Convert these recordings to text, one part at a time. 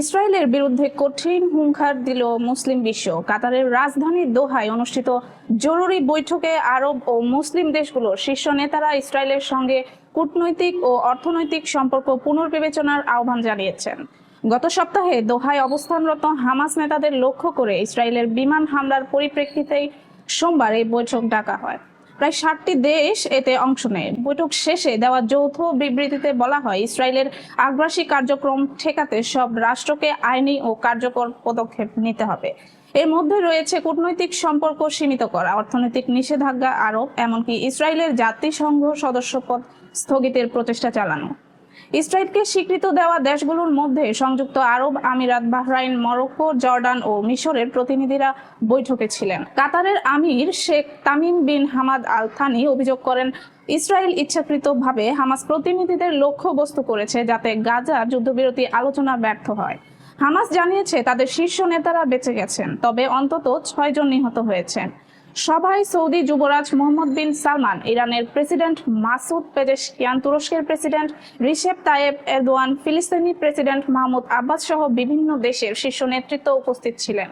ইসরায়েলের বিরুদ্ধে কঠিন হুঙ্কার দিল মুসলিম বিশ্ব। কাতারের রাজধানী দোহায় অনুষ্ঠিত জরুরি বৈঠকে আরব ও মুসলিম দেশগুলোর শীর্ষ নেতারা ইসরায়েলের সঙ্গে কূটনৈতিক ও অর্থনৈতিক সম্পর্ক পুনর্বিবেচনার আহ্বান জানিয়েছেন। গত সপ্তাহে দোহায় অবস্থানরত হামাস নেতাদের লক্ষ্য করে ইসরায়েলের বিমান হামলার পরিপ্রেক্ষিতেই সোমবার এই বৈঠক ডাকা হয়। প্রায় ষাটটি দেশ এতে অংশ নেয়। বৈঠক শেষে দেওয়া যৌথ বিবৃতিতে বলা হয়, ইসরায়েলের আগ্রাসী কার্যক্রম ঠেকাতে সব রাষ্ট্রকে আইনি ও কার্যকর পদক্ষেপ নিতে হবে। এর মধ্যে রয়েছে কূটনৈতিক সম্পর্ক সীমিত করা, অর্থনৈতিক নিষেধাজ্ঞা আরোপ, এমনকি ইসরায়েলের জাতিসংঘ সদস্যপদ স্থগিতের প্রচেষ্টা চালানো। ইসরায়েলকে স্বীকৃত দেওয়া দেশগুলোর মধ্যে সংযুক্ত আরব আমিরাত, বাহরাইন, মরক্কো, জর্ডান ও মিশরের প্রতিনিধিরা বৈঠকে ছিলেন। কাতারের আমির Sheikh Tamim bin Hamad Al Thani অভিযোগ করেন, ইসরায়েল ইচ্ছাকৃতভাবে হামাস প্রতিনিধিদের লক্ষ্যবস্তু করেছে যাতে গাজা যুদ্ধবিরতি আলোচনা ব্যর্থ হয়। হামাস জানিয়েছে, তাদের শীর্ষ নেতারা বেঁচে গেছেন, তবে অন্তত ছয়জন নিহত হয়েছেন। সভায় সৌদি যুবরাজ মোহাম্মদ বিন সালমান, ইরানের প্রেসিডেন্ট মাসুদ পেজেশকিয়ান তুরস্কের প্রেসিডেন্ট রিসেপ তায়েব এরদোয়ান, ফিলিস্তিনি প্রেসিডেন্ট মাহমুদ আব্বাস সহ বিভিন্ন দেশের শীর্ষ নেতৃত্ব উপস্থিত ছিলেন।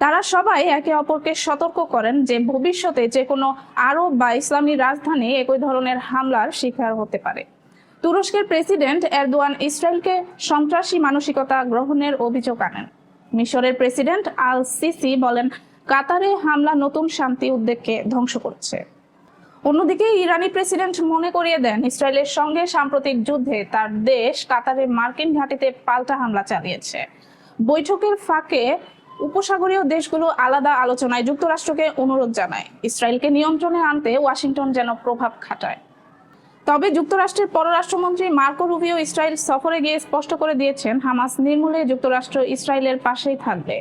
তারা সবাই একে অপরকে সতর্ক করেন যে ভবিষ্যতে যে কোনো আরব বা ইসলামী রাজধানী একই ধরনের হামলার শিকার হতে পারে। তুরস্কের প্রেসিডেন্ট এরদোয়ান ইসরায়েলকে সন্ত্রাসী মানসিকতা গ্রহণের অভিযোগ আনেন। মিশরের প্রেসিডেন্ট আল সিসি বলেন কাতারে হামলা, নতুন শান্তি উদ্বেগকে ধ্বংস করছে। অন্যদিকে ইরানি প্রেসিডেন্ট মনে করিয়ে দেন, ইসরায়েলের সঙ্গে সাম্প্রতিক যুদ্ধে তার দেশ কাতারে মার্কিন ঘাঁটিতে পাল্টা হামলা চালিয়েছে। বৈঠকের ফাঁকে উপসাগরীয় দেশগুলো আলাদা আলোচনায় যুক্তরাষ্ট্রকে অনুরোধ জানায়। ইসরায়েলকে নিয়ন্ত্রণে আনতে ওয়াশিংটন যেন প্রভাব খাটায়। তবে যুক্তরাষ্ট্রের পররাষ্ট্রমন্ত্রী মার্কো রুবিও ইসরায়েল সফরে গিয়ে স্পষ্ট করে দিয়েছেন, হামাস নির্মূলে যুক্তরাষ্ট্র ইসরায়েলের পাশেই থাকবে।